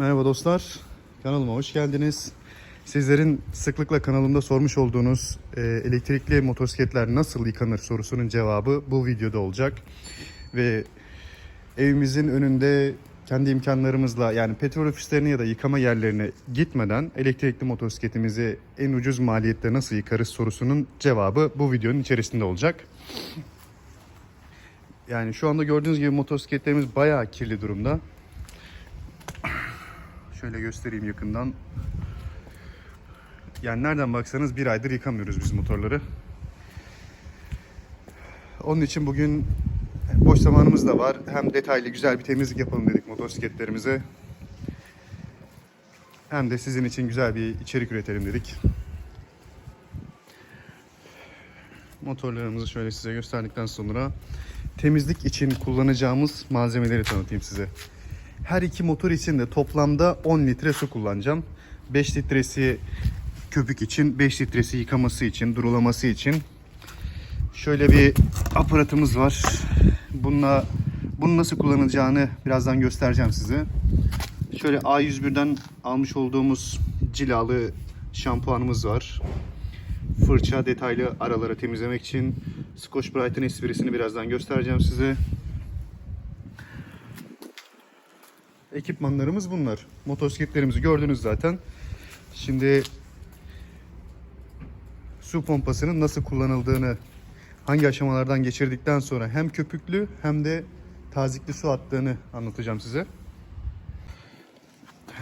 Merhaba dostlar, kanalıma hoş geldiniz. Sizlerin sıklıkla kanalımda sormuş olduğunuz e, elektrikli motosikletler nasıl yıkanır sorusunun cevabı bu videoda olacak. Ve evimizin önünde kendi imkanlarımızla yani petrol ofislerine ya da yıkama yerlerine gitmeden elektrikli motosikletimizi en ucuz maliyette nasıl yıkarız sorusunun cevabı bu videonun içerisinde olacak. Yani şu anda gördüğünüz gibi motosikletlerimiz bayağı kirli durumda. Şöyle göstereyim yakından. Yani nereden baksanız bir aydır yıkamıyoruz biz motorları. Onun için bugün boş zamanımız da var. Hem detaylı güzel bir temizlik yapalım dedik motosikletlerimize. Hem de sizin için güzel bir içerik üretelim dedik. Motorlarımızı şöyle size gösterdikten sonra temizlik için kullanacağımız malzemeleri tanıtayım size. Her iki motor için de toplamda 10 litre su kullanacağım. 5 litresi köpük için, 5 litresi yıkaması için, durulaması için. Şöyle bir aparatımız var. Bununla bunu nasıl kullanılacağını birazdan göstereceğim size. Şöyle A101'den almış olduğumuz cilalı şampuanımız var. Fırça detaylı araları temizlemek için Scotch Brite'ın esprisini birazdan göstereceğim size. Ekipmanlarımız bunlar. Motosikletlerimizi gördünüz zaten. Şimdi su pompasının nasıl kullanıldığını hangi aşamalardan geçirdikten sonra hem köpüklü hem de tazikli su attığını anlatacağım size.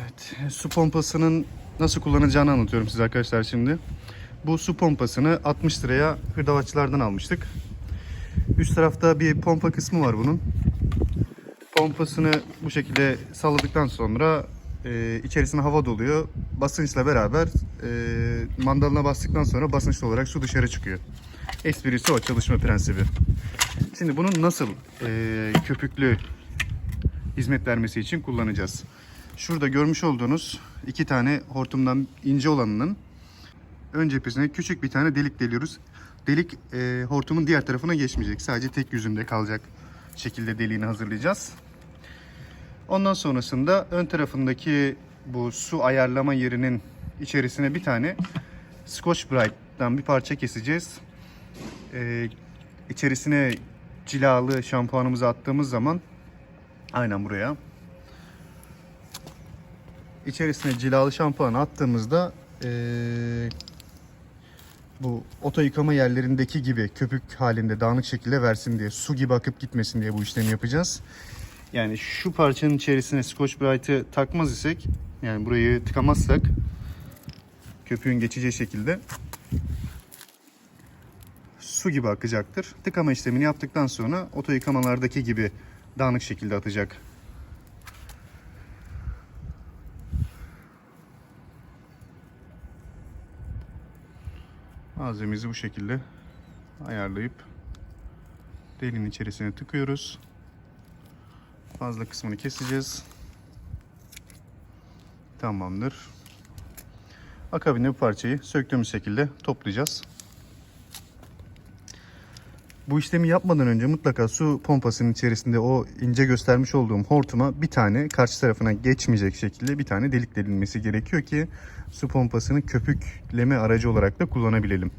Evet, su pompasının nasıl kullanılacağını anlatıyorum size arkadaşlar şimdi. Bu su pompasını 60 liraya hırdavatçılardan almıştık. Üst tarafta bir pompa kısmı var bunun. Pompasını bu şekilde salladıktan sonra e, içerisine hava doluyor. Basınçla beraber e, mandalına bastıktan sonra basınçlı olarak su dışarı çıkıyor. Esprisi o çalışma prensibi. Şimdi bunun nasıl e, köpüklü hizmet vermesi için kullanacağız. Şurada görmüş olduğunuz iki tane hortumdan ince olanının ön cephesine küçük bir tane delik deliyoruz. Delik e, hortumun diğer tarafına geçmeyecek. Sadece tek yüzünde kalacak şekilde deliğini hazırlayacağız. Ondan sonrasında ön tarafındaki bu su ayarlama yerinin içerisine bir tane Scotch Brite'dan bir parça keseceğiz. Ee, içerisine cilalı şampuanımızı attığımız zaman aynen buraya içerisine cilalı şampuanı attığımızda ee, bu oto yıkama yerlerindeki gibi köpük halinde dağınık şekilde versin diye su gibi akıp gitmesin diye bu işlemi yapacağız. Yani şu parçanın içerisine Scotch Brite'ı takmaz isek yani burayı tıkamazsak köpüğün geçeceği şekilde su gibi akacaktır. Tıkama işlemini yaptıktan sonra oto yıkamalardaki gibi dağınık şekilde atacak. Malzememizi bu şekilde ayarlayıp deliğin içerisine tıkıyoruz. Fazla kısmını keseceğiz. Tamamdır. Akabinde bu parçayı söktüğümüz şekilde toplayacağız. Bu işlemi yapmadan önce mutlaka su pompasının içerisinde o ince göstermiş olduğum hortuma bir tane karşı tarafına geçmeyecek şekilde bir tane delik delinmesi gerekiyor ki su pompasını köpükleme aracı olarak da kullanabilelim.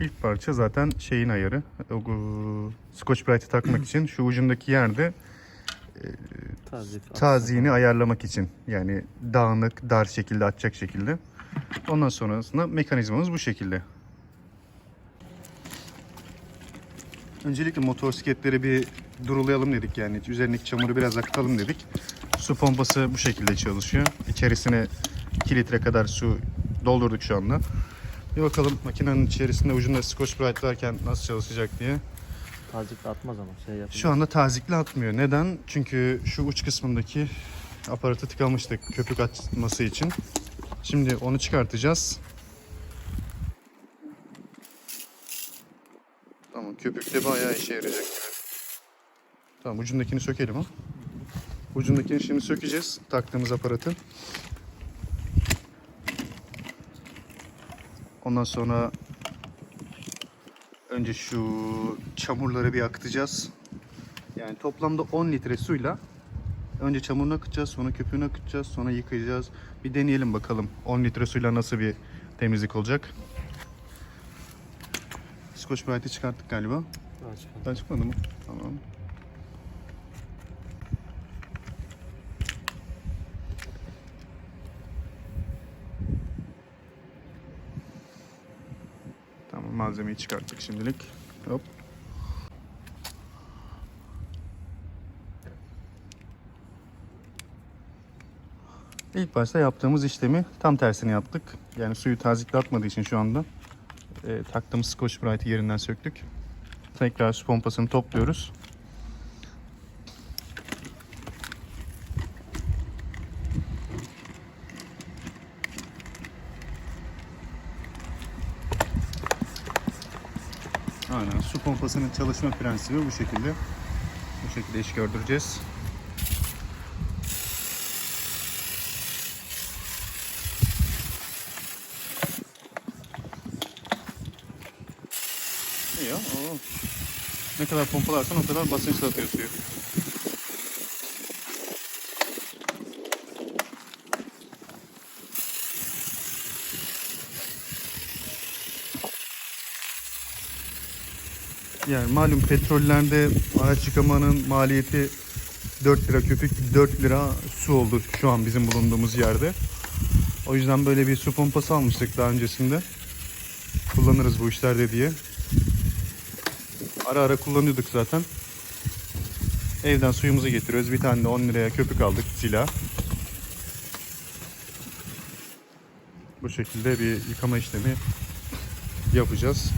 İlk parça zaten şeyin ayarı. Scotch Brite'i takmak için şu ucundaki yerde Tazik. taziğini ayarlamak için. Yani dağınık, dar şekilde atacak şekilde. Ondan sonrasında mekanizmamız bu şekilde. Öncelikle motosikletleri bir durulayalım dedik yani. Üzerindeki çamuru biraz akıtalım dedik. Su pompası bu şekilde çalışıyor. İçerisine 2 litre kadar su doldurduk şu anda. Bir bakalım makinenin içerisinde ucunda Scotch Brite varken nasıl çalışacak diye. Tazik atmaz ama şey yapıyor. Şu anda tazikli atmıyor. Neden? Çünkü şu uç kısmındaki aparatı tıkamıştık köpük atması için. Şimdi onu çıkartacağız. Tamam köpükte bayağı işe yarayacak gibi. Tamam ucundakini sökelim ha. Ucundakini şimdi sökeceğiz taktığımız aparatı. Ondan sonra Önce şu çamurları bir akıtacağız. Yani toplamda 10 litre suyla önce çamurunu akıtacağız, sonra köpüğünü akıtacağız, sonra yıkayacağız. Bir deneyelim bakalım 10 litre suyla nasıl bir temizlik olacak. Scotch Brite'i çıkarttık galiba. Daha çıkalım. Daha çıkmadı mı? Tamam. Tamam malzemeyi çıkarttık şimdilik. Hop. İlk başta yaptığımız işlemi tam tersini yaptık. Yani suyu tazikle atmadığı için şu anda e, taktığımız Scotch Brite'i yerinden söktük. Tekrar su pompasını topluyoruz. Pompasının çalışma prensibi bu şekilde. Bu şekilde iş gördüreceğiz. İyi ya. oo. Ne kadar pompalarsan o kadar basınçla atıyor suyu. Yani malum petrollerde araç yıkamanın maliyeti 4 lira köpük 4 lira su oldu şu an bizim bulunduğumuz yerde. O yüzden böyle bir su pompası almıştık daha öncesinde. Kullanırız bu işlerde diye. Ara ara kullanıyorduk zaten. Evden suyumuzu getiriyoruz. Bir tane de 10 liraya köpük aldık silah. Bu şekilde bir yıkama işlemi yapacağız.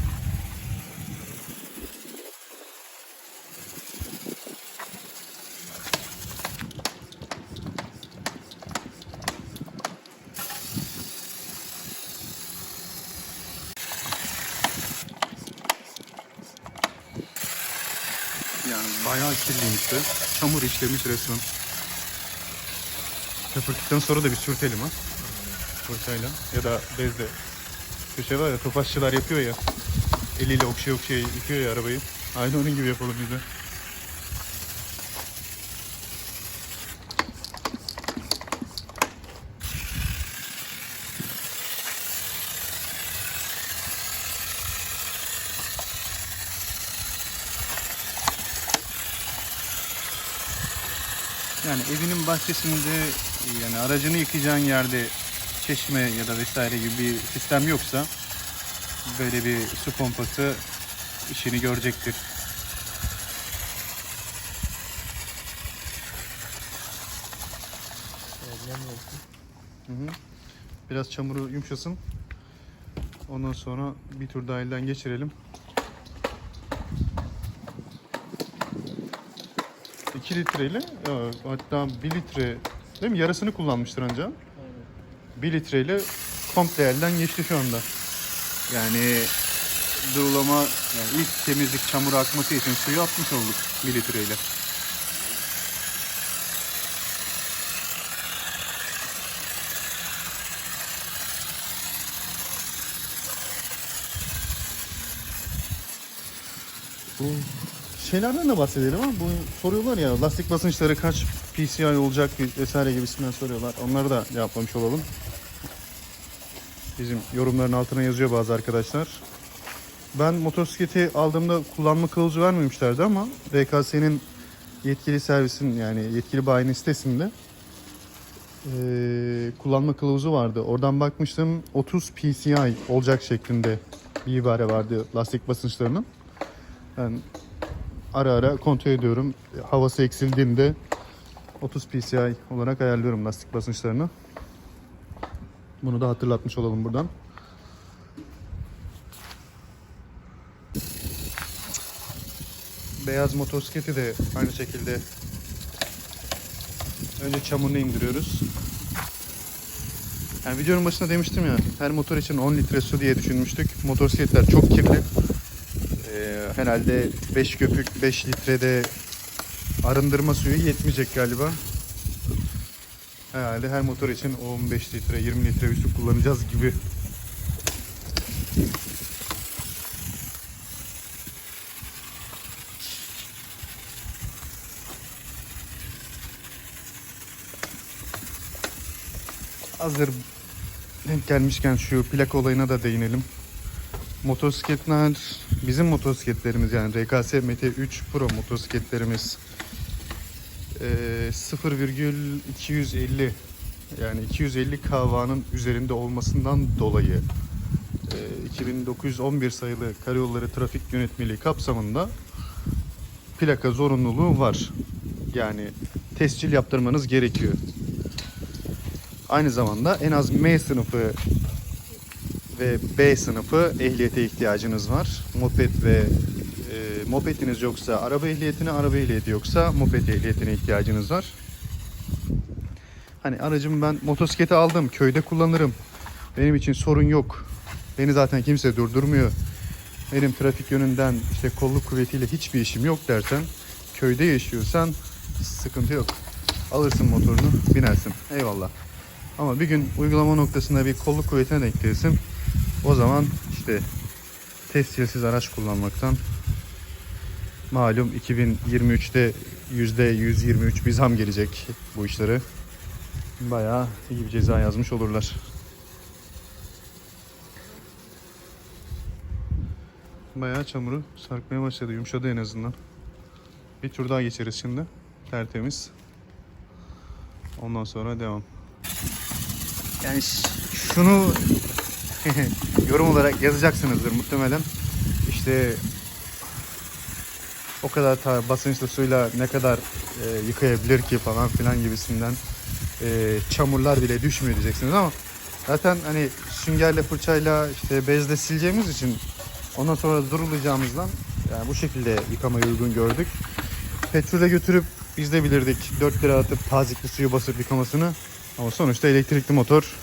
Yani bayağı kirliymiş de. Çamur işlemiş resmen. Köpürttükten sonra da bir sürtelim ha. Fırçayla ya da bezle. Şu şey var ya topaççılar yapıyor ya. Eliyle okşaya okşaya yıkıyor ya arabayı. Aynı onun gibi yapalım biz de. Yani evinin bahçesinde yani aracını yıkayacağın yerde çeşme ya da vesaire gibi bir sistem yoksa böyle bir su pompası işini görecektir. Biraz çamuru yumuşasın. Ondan sonra bir tur daha geçirelim. 2 litreyle e, hatta 1 litre değil mi? Yarısını kullanmıştır anca. Aynen. 1 litreyle komple elden geçti şu anda. Yani durulama yani ilk temizlik çamuru akması için suyu atmış olduk 1 litreyle. Şeylerden de bahsedelim ama bu soruyorlar ya lastik basınçları kaç PCI olacak vesaire gibisinden soruyorlar. Onları da cevaplamış olalım. Bizim yorumların altına yazıyor bazı arkadaşlar. Ben motosikleti aldığımda kullanma kılavuzu vermemişlerdi ama RKS'nin yetkili servisin yani yetkili bayinin sitesinde eee, kullanma kılavuzu vardı. Oradan bakmıştım 30 PCI olacak şeklinde bir ibare vardı lastik basınçlarının. Ben ara ara kontrol ediyorum. Havası eksildiğinde 30 PCI olarak ayarlıyorum lastik basınçlarını. Bunu da hatırlatmış olalım buradan. Beyaz motosikleti de aynı şekilde önce çamurunu indiriyoruz. Yani videonun başında demiştim ya her motor için 10 litre su diye düşünmüştük. Motosikletler çok kirli. Ee, herhalde 5 köpük 5 litrede arındırma suyu yetmeyecek galiba. Herhalde her motor için 15 litre 20 litre üstü kullanacağız gibi. Hazır denk gelmişken şu plak olayına da değinelim. Motosikletler bizim motosikletlerimiz yani RKS MT3 Pro motosikletlerimiz eee 0,250 yani 250 kV'nın üzerinde olmasından dolayı eee, 2911 sayılı Karayolları Trafik Yönetmeliği kapsamında plaka zorunluluğu var. Yani tescil yaptırmanız gerekiyor. Aynı zamanda en az M sınıfı ve B sınıfı ehliyete ihtiyacınız var. Moped ve e, mopediniz yoksa araba ehliyetine, araba ehliyeti yoksa moped ehliyetine ihtiyacınız var. Hani aracımı ben motosikleti aldım, köyde kullanırım. Benim için sorun yok. Beni zaten kimse durdurmuyor. Benim trafik yönünden işte kolluk kuvvetiyle hiçbir işim yok dersen, köyde yaşıyorsan sıkıntı yok. Alırsın motorunu, binersin. Eyvallah. Ama bir gün uygulama noktasında bir kolluk kuvvetine denk gelirsin. O zaman işte tescilsiz araç kullanmaktan malum 2023'te %123 bir zam gelecek bu işlere. Bayağı iyi bir ceza yazmış olurlar. Bayağı çamuru sarkmaya başladı. Yumuşadı en azından. Bir tur daha geçeriz şimdi. Tertemiz. Ondan sonra devam. Yani şunu yorum olarak yazacaksınızdır muhtemelen. İşte o kadar basınçlı suyla ne kadar e, yıkayabilir ki falan filan gibisinden e, çamurlar bile düşmüyor diyeceksiniz ama zaten hani süngerle fırçayla işte bezle sileceğimiz için ondan sonra durulayacağımızdan yani bu şekilde yıkamayı uygun gördük. Petrole götürüp biz de bilirdik 4 lira atıp tazikli suyu basıp yıkamasını ama sonuçta elektrikli motor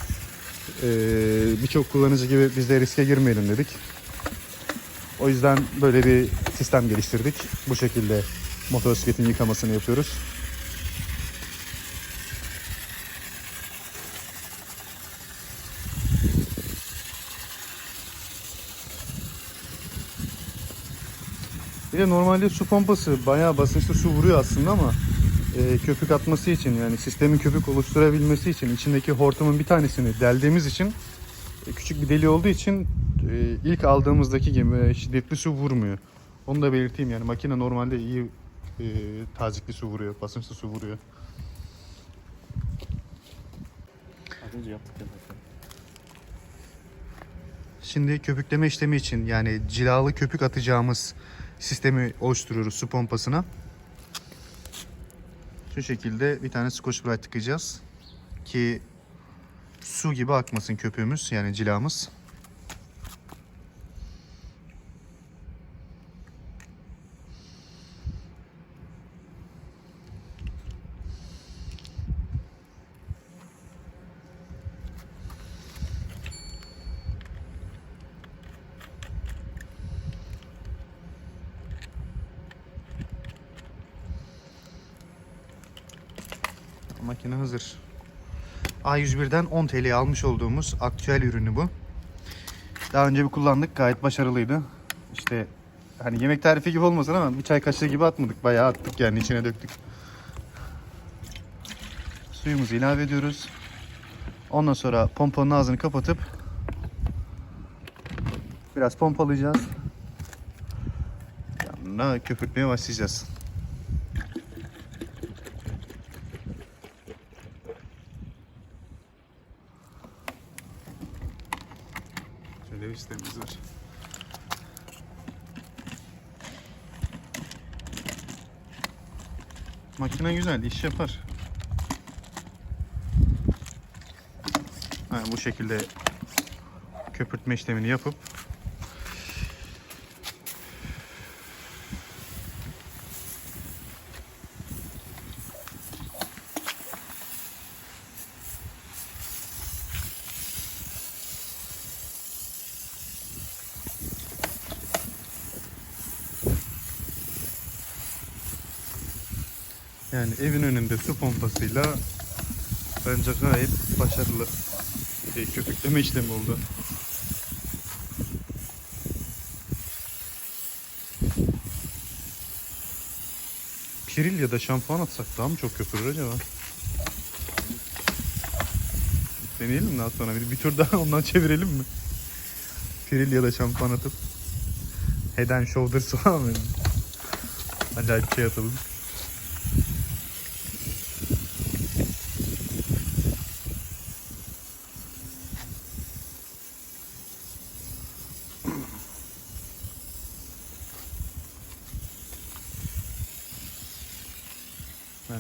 ee, birçok kullanıcı gibi biz de riske girmeyelim dedik. O yüzden böyle bir sistem geliştirdik. Bu şekilde motosikletin yıkamasını yapıyoruz. Bir de normalde su pompası bayağı basınçlı su vuruyor aslında ama e, köpük atması için yani sistemin köpük oluşturabilmesi için içindeki hortumun bir tanesini deldiğimiz için e, küçük bir deli olduğu için e, ilk aldığımızdaki gibi e, şiddetli su vurmuyor. Onu da belirteyim yani makine normalde iyi e, tazikli su vuruyor, basınçlı su vuruyor. Şimdi köpükleme işlemi için yani cilalı köpük atacağımız sistemi oluşturuyoruz su pompasına. Şu şekilde bir tane Scotch Brite tıkayacağız ki su gibi akmasın köpüğümüz yani cilamız. Makine hazır. A101'den 10 TL'ye almış olduğumuz aktüel ürünü bu. Daha önce bir kullandık. Gayet başarılıydı. İşte hani yemek tarifi gibi olmasın ama bir çay kaşığı gibi atmadık. Bayağı attık yani içine döktük. Suyumuzu ilave ediyoruz. Ondan sonra pompanın ağzını kapatıp biraz pompalayacağız. Yanına köpürtmeye başlayacağız. Şöyle bir sistemimiz var. Makine güzel, iş yapar. Ha, bu şekilde köpürtme işlemini yapıp Yani evin önünde su pompasıyla bence gayet başarılı şey, köpükleme işlemi oldu. Piril ya da şampuan atsak daha mı çok köpürür acaba? Deneyelim mi daha sonra? Bir, bir tur daha ondan çevirelim mi? Firil ya da şampuan atıp. Head and Shoulders falan mı? Acayip şey atalım.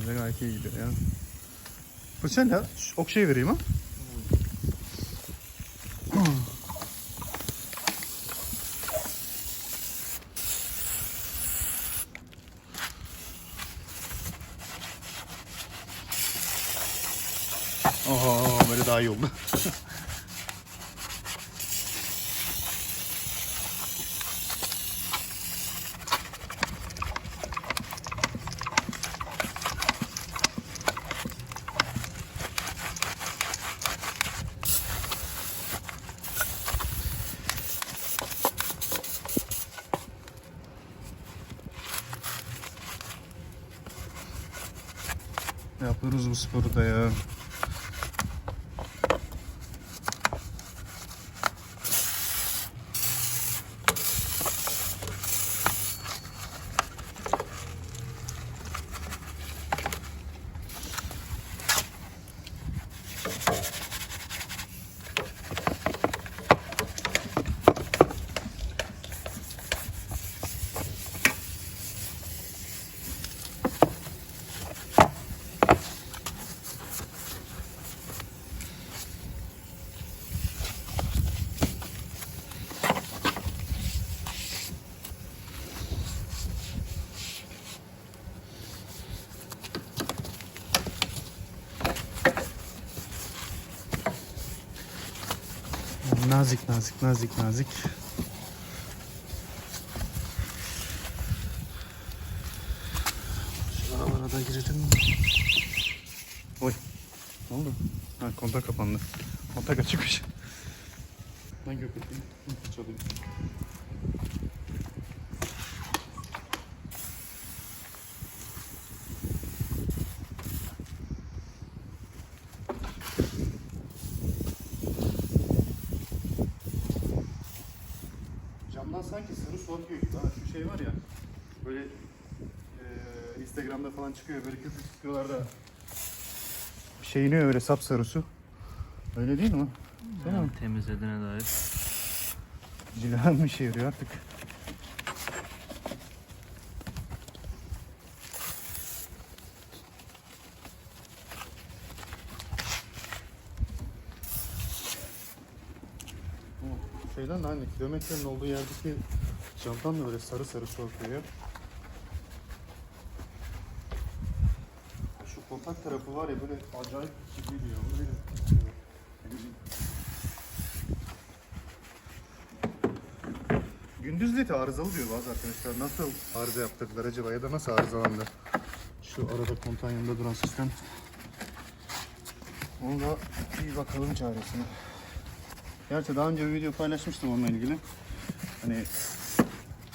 Bence gayet iyi gidiyor ya. Ya. Şu Okşayı vereyim ha. Oha böyle daha iyi oldu. Yapıyoruz bu sporu da ya. Nazik nazik nazik nazik. Şuralara da girelim. Oy. Ne oldu? Ha kontak kapandı. Kontak açıkmış. Ben göketeyim. Çalayım. Camdan gibi. Ha, şu şey var ya. Böyle eee Instagram'da falan çıkıyor. Böyle küfür çıkıyorlar da. Bir şey iniyor öyle sapsarı su. Öyle değil mi? Değil mi? Temizlediğine dair. Cilahan bir şey yarıyor artık. Şeyden de aynı kilometrenin olduğu yerdeki camdan da böyle sarı sarı su akıyor. Şu kontak tarafı var ya böyle acayip kirli diyor. Böyle Gündüz leti arızalı diyor bazı arkadaşlar. Nasıl arıza yaptırdılar acaba ya da nasıl arızalandı? Şu arada kontağın yanında duran sistem. Onu da bir bakalım çaresine. Gerçi daha önce bir video paylaşmıştım onunla ilgili. Hani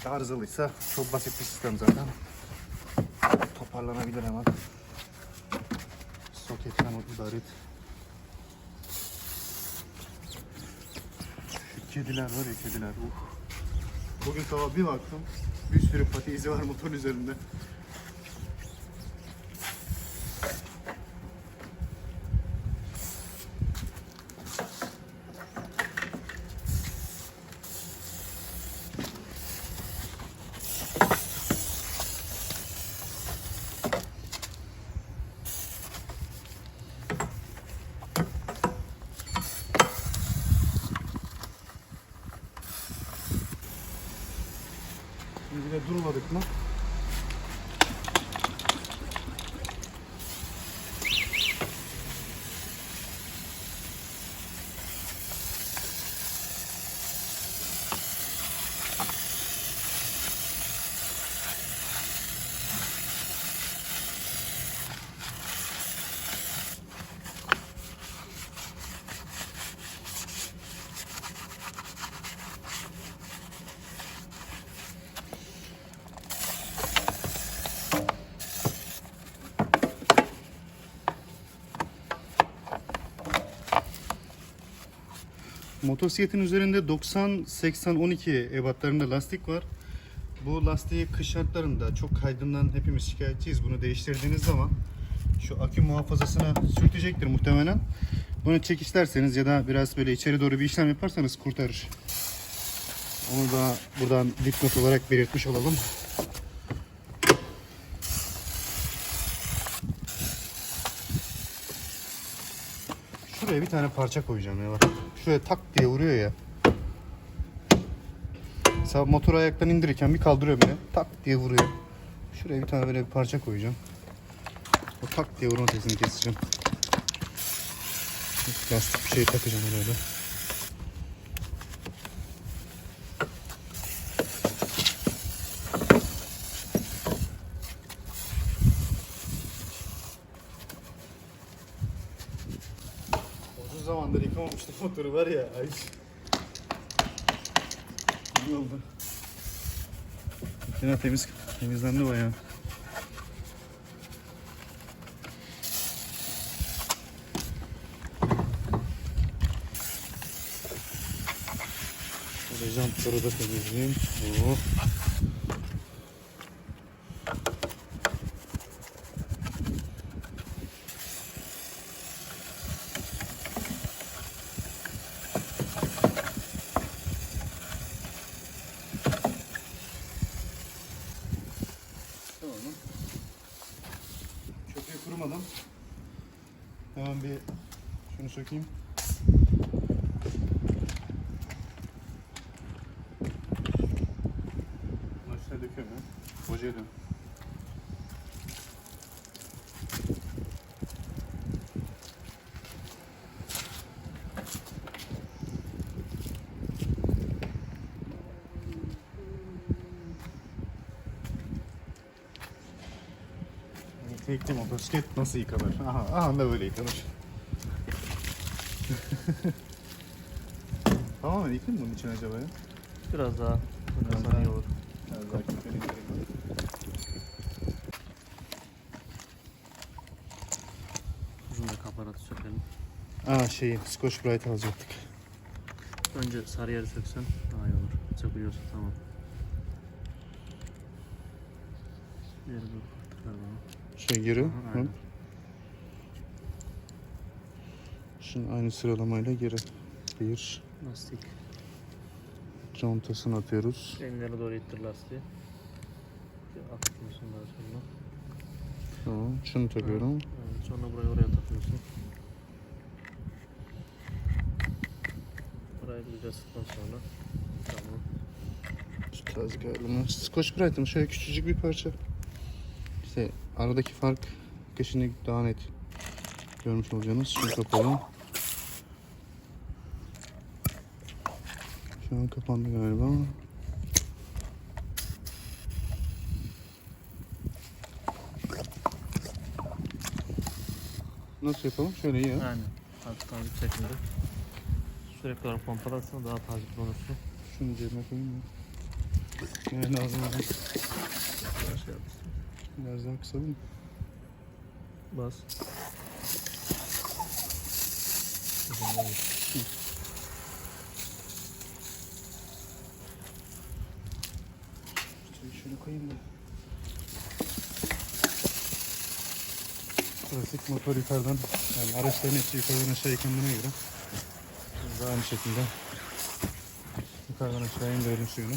arızalıysa çok basit bir sistem zaten. Toparlanabilir hemen. Soketten ibaret. Şu kediler var ya kediler. Uh. Bugün sabah bir baktım. Bir sürü pati izi var motorun üzerinde. Motosikletin üzerinde 90 80 12 ebatlarında lastik var. Bu lastiği kış şartlarında çok kaydından hepimiz şikayetçiyiz. Bunu değiştirdiğiniz zaman şu akü muhafazasına sürtecektir muhtemelen. Bunu çekişlerseniz ya da biraz böyle içeri doğru bir işlem yaparsanız kurtarır. Onu da buradan dipnot olarak belirtmiş olalım. Şuraya bir tane parça koyacağım ya bak. Şuraya tak diye vuruyor ya. Mesela motoru ayaktan indirirken bir kaldırıyor beni. Tak diye vuruyor. Şuraya bir tane böyle bir parça koyacağım. O tak diye vurma sesini keseceğim. Lastik bir şey takacağım oraya da. Uzun zamandır yıkamamıştım motoru var ya. Ay. İyi oldu. Yine temiz, temizlendi bayağı. Şöyle jantları da temizleyeyim. Oo. Tamam mı? Kurumadan hemen bir şunu sökeyim. Üstüne döküyorum ya. Hocaya dön. Tekli motosiklet nasıl yıkanır? Aha, aha da böyle yıkanır. tamam mı? Yıkayım bunun için acaba ya? Biraz daha. Biraz Biraz daha. iyi olur. Biraz daha var. Uzun da kaparatı sökelim. Aa şeyi Scotch Brite alacaktık. Önce sarı yeri söksen daha iyi olur. Sökülüyorsa tamam. Yeri dur. Ver bana. Şey geri. Hı. Şimdi aynı sıralamayla geri. Bir. Lastik. Contasını atıyoruz. Enlere doğru ittir lastiği. Bir Atıyorsun daha sonra. Tamam. Şunu takıyorum. Evet, sonra burayı oraya takıyorsun. Burayı güzel sıktan sonra. Tamam. Şu taze galiba. Scotch Brite'ın şöyle küçücük bir parça. İşte aradaki fark şimdi daha net görmüş olacaksınız. Şunu kapayalım. Şu an kapandı galiba. Nasıl yapalım? Şöyle iyi. Aynen. Tazik şekilde. Sürekli olarak pompalarsan daha tazik olursun. Şunu cebime koyayım mı? Yani lazım şey yap. Biraz daha kısalım? Bas. Şöyle koyayım da. Klasik motor yukarıdan, yani araçların hepsi yukarıdan aşağı yıkandığına göre biz de aynı şekilde yukarıdan aşağı indirelim suyunu.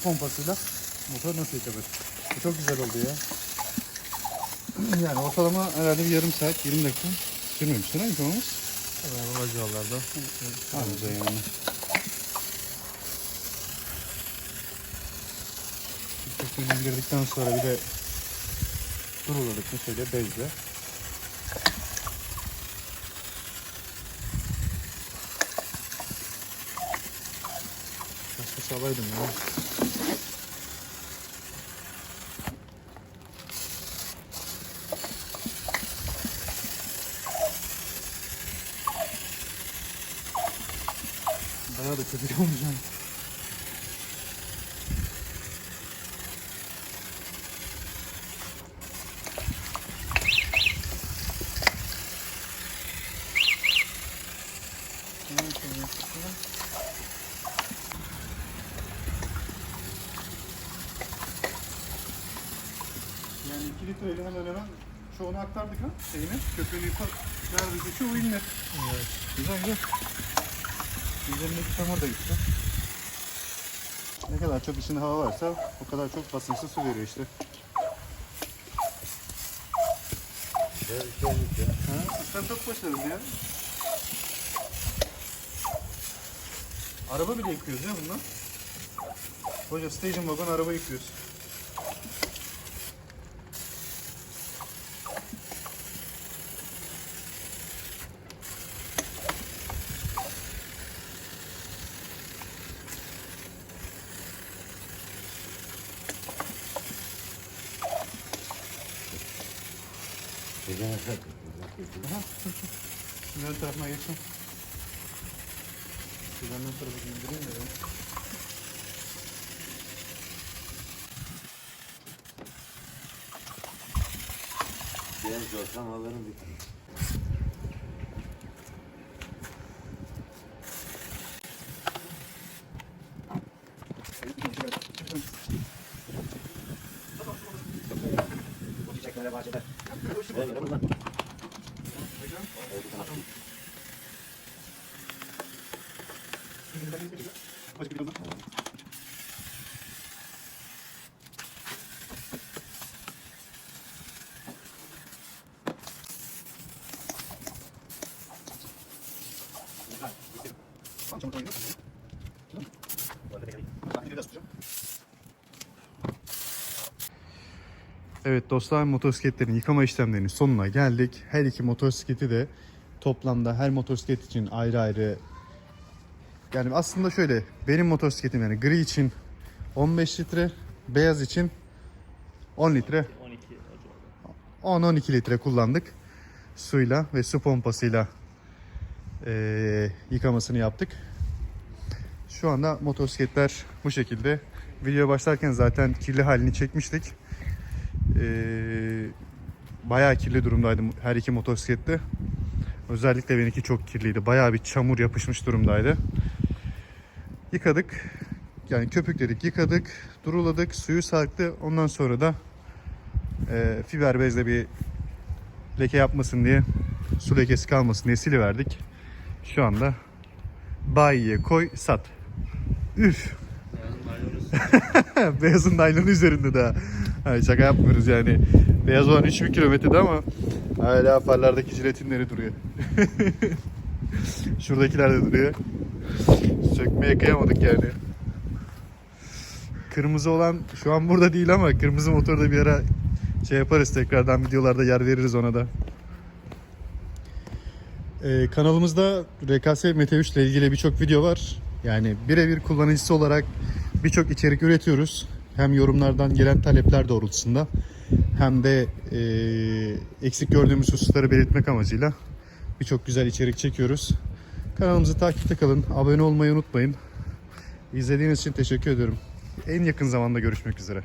Su pompasıyla motor nasıl yıkanır? Bu çok güzel oldu ya. Yani ortalama herhalde bir yarım saat, 20 dakika sürmemiştir ha yıkamamız. Normal civarlarda. Anca yani. Suyunu indirdikten sonra bir de duruladık mı şöyle bezle. Başka sağlaydım ya. biliyor musun? Yani 2 litreyle hemen hemen çoğunu aktardık ha şeyini. Köpüğünü yukarı neredeyse çoğu inler. Evet. Güzel güzel. Üzerindeki çamur da gitti. Ne kadar çok içinde hava varsa o kadar çok basınçlı su veriyor işte. Ha, sistem çok başarılı ya. Araba bile yıkıyoruz ya bundan. Hoca station wagon araba yıkıyoruz. Aha, dur, dur. Şimdi ön tarafına geçsin. Şuradan ön tarafı indireyim de ben. Genç olsam alırım bir tane. Evet dostlar motosikletlerin yıkama işlemlerinin sonuna geldik. Her iki motosikleti de toplamda her motosiklet için ayrı ayrı yani aslında şöyle benim motosikletim yani gri için 15 litre, beyaz için 10 litre, 12 acaba. 10-12 litre kullandık. Suyla ve su pompasıyla eee, yıkamasını yaptık. Şu anda motosikletler bu şekilde. Video başlarken zaten kirli halini çekmiştik. Eee bayağı kirli durumdaydı her iki motosiklette. Özellikle benimki çok kirliydi. Bayağı bir çamur yapışmış durumdaydı. Yıkadık. Yani köpükledik, yıkadık, duruladık, suyu sarktı. Ondan sonra da eee fiber bezle bir leke yapmasın diye, su lekesi kalmasın diye siliverdik. Şu anda bayiye koy, sat. Üf! Beyazın naylonu üzerinde daha. Hani şaka yapmıyoruz yani. Beyaz olan 3000 kilometrede ama hala farlardaki jiletinleri duruyor. Şuradakiler de duruyor. Sökmeye kıyamadık yani. Kırmızı olan şu an burada değil ama kırmızı motorda bir ara şey yaparız tekrardan videolarda yer veririz ona da. Ee, kanalımızda RKS Mete 3 ile ilgili birçok video var. Yani birebir kullanıcısı olarak birçok içerik üretiyoruz. Hem yorumlardan gelen talepler doğrultusunda hem de e, eksik gördüğümüz hususları belirtmek amacıyla birçok güzel içerik çekiyoruz. Kanalımızı takipte kalın. Abone olmayı unutmayın. İzlediğiniz için teşekkür ediyorum. En yakın zamanda görüşmek üzere.